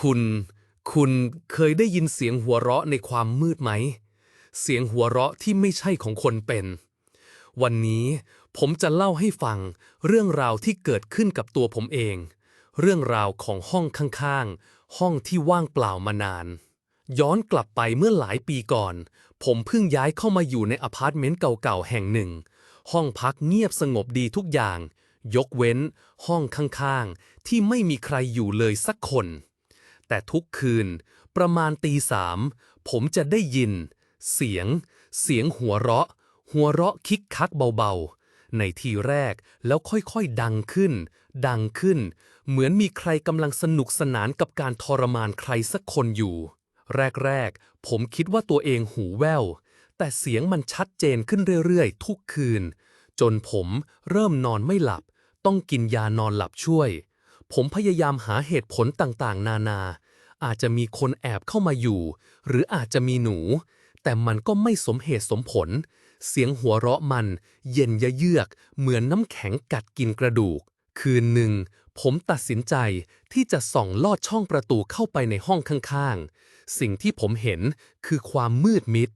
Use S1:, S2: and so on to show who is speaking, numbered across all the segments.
S1: คุณ คุณเคยได้ยินเสียงหัวเราะในความมืดไหม เสียงหัวเราะที่ไม่ใช่ของคนเป็น วันนี้ผมจะเล่าให้ฟังเรื่องราวที่เกิดขึ้นกับตัวผมเอง เรื่องราวของห้องข้างๆ ห้องที่ว่างเปล่ามานาน ย้อนกลับไปเมื่อหลายปีก่อน ผมเพิ่งย้ายเข้ามาอยู่ในอพาร์ตเมนต์เก่าๆ แห่งหนึ่ง ห้องพักเงียบสงบดีทุกอย่าง ยกเว้น ห้องข้างๆ ที่ไม่มีใครอยู่เลยสักคน แต่ทุกคืน ประมาณตีสามผมจะได้ยิน เสียง เสียงหัวเราะ หัวเราะคิกคักเบาๆ ในทีแรกแล้วค่อยๆดังขึ้น ดังขึ้น เหมือนมีใครกำลังสนุกสนานกับการทรมานใครสักคนอยู่ แรกๆ ผมคิดว่าตัวเองหูแว่ว แต่เสียงมันชัดเจนขึ้นเรื่อยๆ ทุกคืน จนผมเริ่มนอนไม่หลับ ต้องกินยานอนหลับช่วย ผมพยายามหาเหตุผลต่างๆ นานา อาจจะมีคนแอบเข้ามาอยู่ หรืออาจจะมีหนู แต่มันก็ไม่สมเหตุสมผล เสียงหัวเราะมัน เย็นยะเยือก เหมือนน้ำแข็งกัดกินกระดูก คืนหนึ่ง ผมตัดสินใจที่จะส่องลอดช่องประตูเข้าไปในห้องข้างๆ สิ่งที่ผมเห็นคือความมืดมิด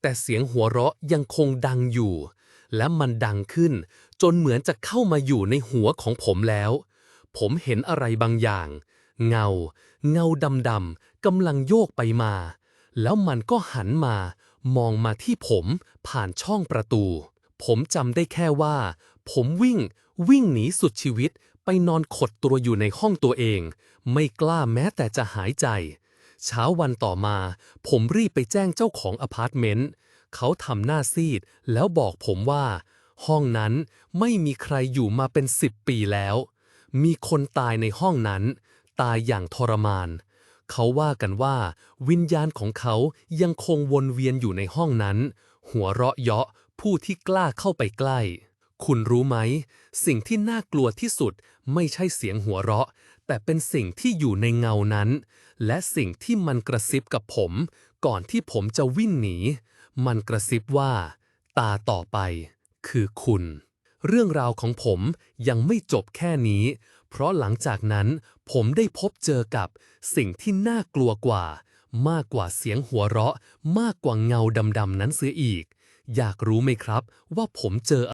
S1: แต่เสียงหัวเราะยังคงดังอยู่ และมันดังขึ้น จนเหมือนจะเข้ามาอยู่ในหัวของผมแล้ว ผมเห็นอะไรบางอย่าง เงา เงาดำๆกำลังโยกไปมา แล้วมันก็หันมา มองมาที่ผมผ่านช่องประตู ผมจำได้แค่ว่า ผมวิ่ง วิ่งหนีสุดชีวิต ไปนอนขดตัวอยู่ในห้องตัวเอง ไม่กล้าแม้แต่จะหายใจ เช้าวันต่อมา ผมรีบไปแจ้งเจ้าของอพาร์ตเมนต์เขาทำหน้าซีด แล้วบอกผมว่า ห้องนั้นไม่มีใครอยู่มาเป็นสิบปีแล้ว มีคนตายในห้องนั้น ตายอย่างทรมาน เขาว่ากันว่า วิญญาณของเขายังคงวนเวียนอยู่ในห้องนั้น หัวเราะเยาะผู้ที่กล้าเข้าไปใกล้ คุณรู้ไหม สิ่งที่น่ากลัวที่สุดไม่ใช่เสียงหัวเราะ แต่เป็นสิ่งที่อยู่ในเงานั้น และสิ่งที่มันกระซิบกับผม ก่อนที่ผมจะวิ่งหนี มันกระซิบว่า ตาต่อไป คือคุณ เรื่องราวของผมยังไม่จบแค่นี้ เพราะหลังจากนั้นผมได้พบเจอกับสิ่งที่น่ากลัวกว่า มากกว่าเสียงหัวเราะ มากกว่าเงาดำๆนั้นเสียอีก อยากรู้ไหมครับว่าผมเจอ